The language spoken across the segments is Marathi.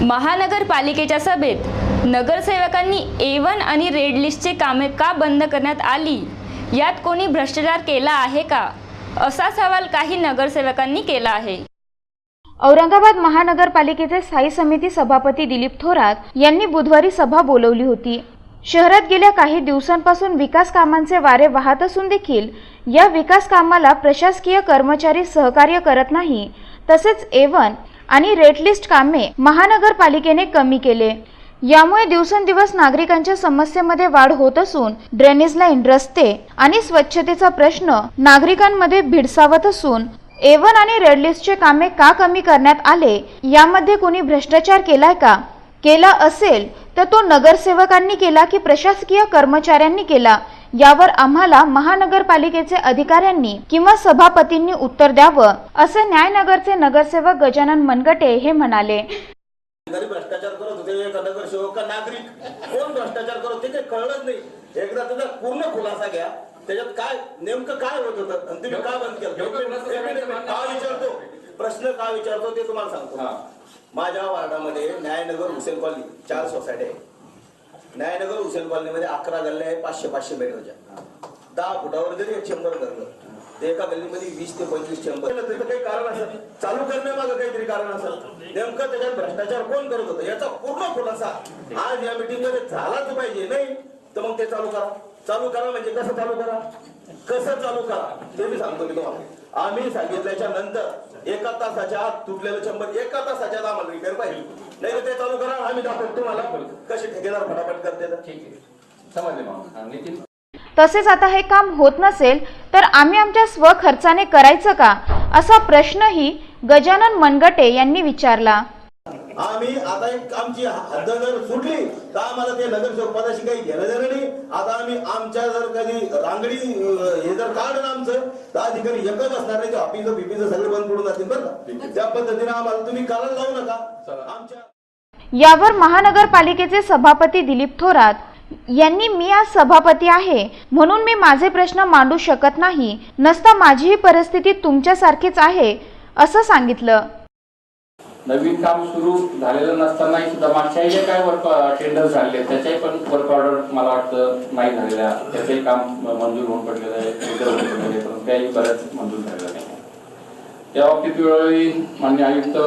महानगरपालिकेच्या सभेत नगरसेवकांनी ए वन आणि रेड लिस्टचे कामे का बंद करण्यात आली? यात कोणी भ्रष्टाचार केला आहे का? असा सवाल काही नगरसेवकांनी केला आहे. औरंगाबाद महानगरपालिकेचे स्थायी समिती सभापती दिलीप थोरात यांनी बुधवारी सभा बोलवली होती. शहरात गेल्या काही दिवसांपासून विकास कामांचे वारे वाहत असून देखील या विकास कामाला प्रशासकीय कर्मचारी सहकार्य करत नाही. तसेच ए वन आणि रेडलिस्ट कामे महानगरपालिकेने कमी केले. यामुळे दिवसेंदिवस नागरिकांच्या समस्येमध्ये वाढ होत असून ड्रेनेज लाईन रस्ते आणि स्वच्छतेचा प्रश्न नागरिकांमध्ये भिडसावत असून एवन आणि रेड लिस्टचे कामे का कमी करण्यात आले यामध्ये कोणी भ्रष्टाचार केलाय का? केला असेल तर तो नगरसेवकांनी केला की प्रशासकीय कर्मचाऱ्यांनी केला? यावर आम्हाला महानगरपालिकेचे अधिकाऱ्यांनी किंवा सभापतींनी उत्तर द्यावं असे न्यायनगरचे नगरसेवक गजानन मनगटे हे म्हणाले. भ्रष्टाचार करत होते का नगरसेवक का नागरिक? कोण भ्रष्टाचार करत होते ते कळलंच नाही. एकदा त्याचा पूर्ण खुलासा घ्या त्याच्यात काय नेमकं काय होत होतं? आणि तुम्ही का बंद केलं? का विचारतो? प्रश्न का विचारतो ते तुम्हाला सांगतो. माझ्या वार्डामध्ये न्यायनगर हुसेन कॉलनी चार सोसायटी आहे न्यायनगर हुसेन कॉलनीमध्ये अकरा गल्ल्या आहे पाचशे पाचशे मीटरच्या दहा फुटावर जरी एक शंभर करलं ते एका गल्लीमध्ये वीस ते पंचवीस चेंबर. त्याचं काही कारण असेल चालू करण्यामागं काहीतरी कारण असेल नेमकं त्याच्यात भ्रष्टाचार कोण करत होतं? याचा पूर्ण खुलासा आज या मीटिंगमध्ये झालाच पाहिजे. नाही तर मग ते चालू करा. चालू करा म्हणजे कसं चालू करा? कसं चालू करा? ते मी सांगतो मी तुम्हाला. आम्ही सांगितल्याच्या नंतर एका तासाच्या आत तुटलेलं चंबर एका तासाच्या आत आम्हाला रिपेअर पाहिजे. नाही तर ते चालू करा आम्ही दाखवतो तुम्हाला कसे ठेकेदार फटाफट करते. ठीक आहे. समजले मग नितीन. तसेच आता हे काम होत नसेल तर आम्ही आमच्या स्वखर्चाने करायचं का? असा प्रश्नही गजानन मनगटे यांनी विचारला. आम्ही आता एक आमची हद्द जर सुटली तर आम्हाला ते नगरसेवक पदाशी काही घेणं देणं नाही. आता आम्ही आमच्या जर कधी रांगडी हे जर काढलं आमचं तर अधिकारी एकच असणार नाही. ऑफिस बिपीस सगळे बंद पडून जातील बरं त्या पद्धतीने आम्हाला तुम्ही करायला जाऊ नका. आमच्या यावर महानगरपालिकेचे सभापती दिलीप थोरात यांनी मी आज सभापती आहे. म्हणून मी माझे प्रश्न मांडू शकत नाही. नसता माझीही परिस्थिती तुमच्यासारखीच आहे असं सांगितलं. नवीन काम सुरू झालेलं नसतानाही सुद्धा मागच्याही जे काय वर्क टेंडर झालेले त्याच्याही पण वर्क ऑर्डर मला वाटतं नाही झालेल्या. त्याचंही काम मंजूर होऊन पडलेलं आहे टेंडर होऊन पडलेलं आहे पण त्याही बऱ्याच मंजूर झालेलं नाही. त्या बाबतीत वेळोवेळी मान्य आयुक्त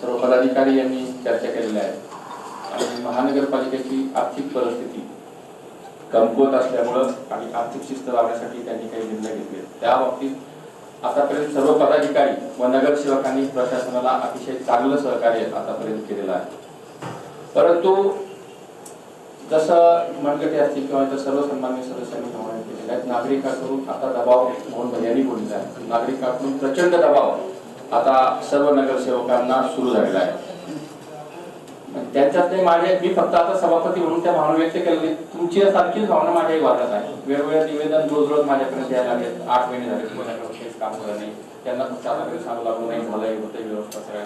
सर्व पदाधिकारी यांनी चर्चा केलेल्या आहे आणि महानगरपालिकेची आर्थिक परिस्थिती कमकुवत असल्यामुळं आणि आर्थिक शिस्त लावण्यासाठी त्यांनी काही निर्णय घेतले त्या बाबतीत आतापर्यंत सर्व पदाधिकारी व नगरसेवकांनी प्रशासनाला अतिशय चांगलं सहकार्य आतापर्यंत केलेलं आहे. परंतु जसं मनगटे असतील किंवा इतर सर्व सन्मान्य सदस्यांनी समावेश केलेले आहेत नागरिकांकडून आता दबाव मोहन भैयांनी बोललेला आहे. नागरिकांकडून प्रचंड दबाव आता सर्व नगरसेवकांना सुरू झालेला आहे. त्यांच्यात ते माझे मी फक्त आता सभापती म्हणून त्या भावना व्यक्त केलेली. तुमची सारखीच भावना माझ्याही वाटत आहे. वेगवेगळ्या निवेदन रोज रोज माझ्याकडे द्यायला लागले. आठ महिने झाले कोणाकडे काम झालं नाही. त्यांना फक्त आता काही सांगू लागलो नाही झालंय होतं व्यवस्था सगळ्या.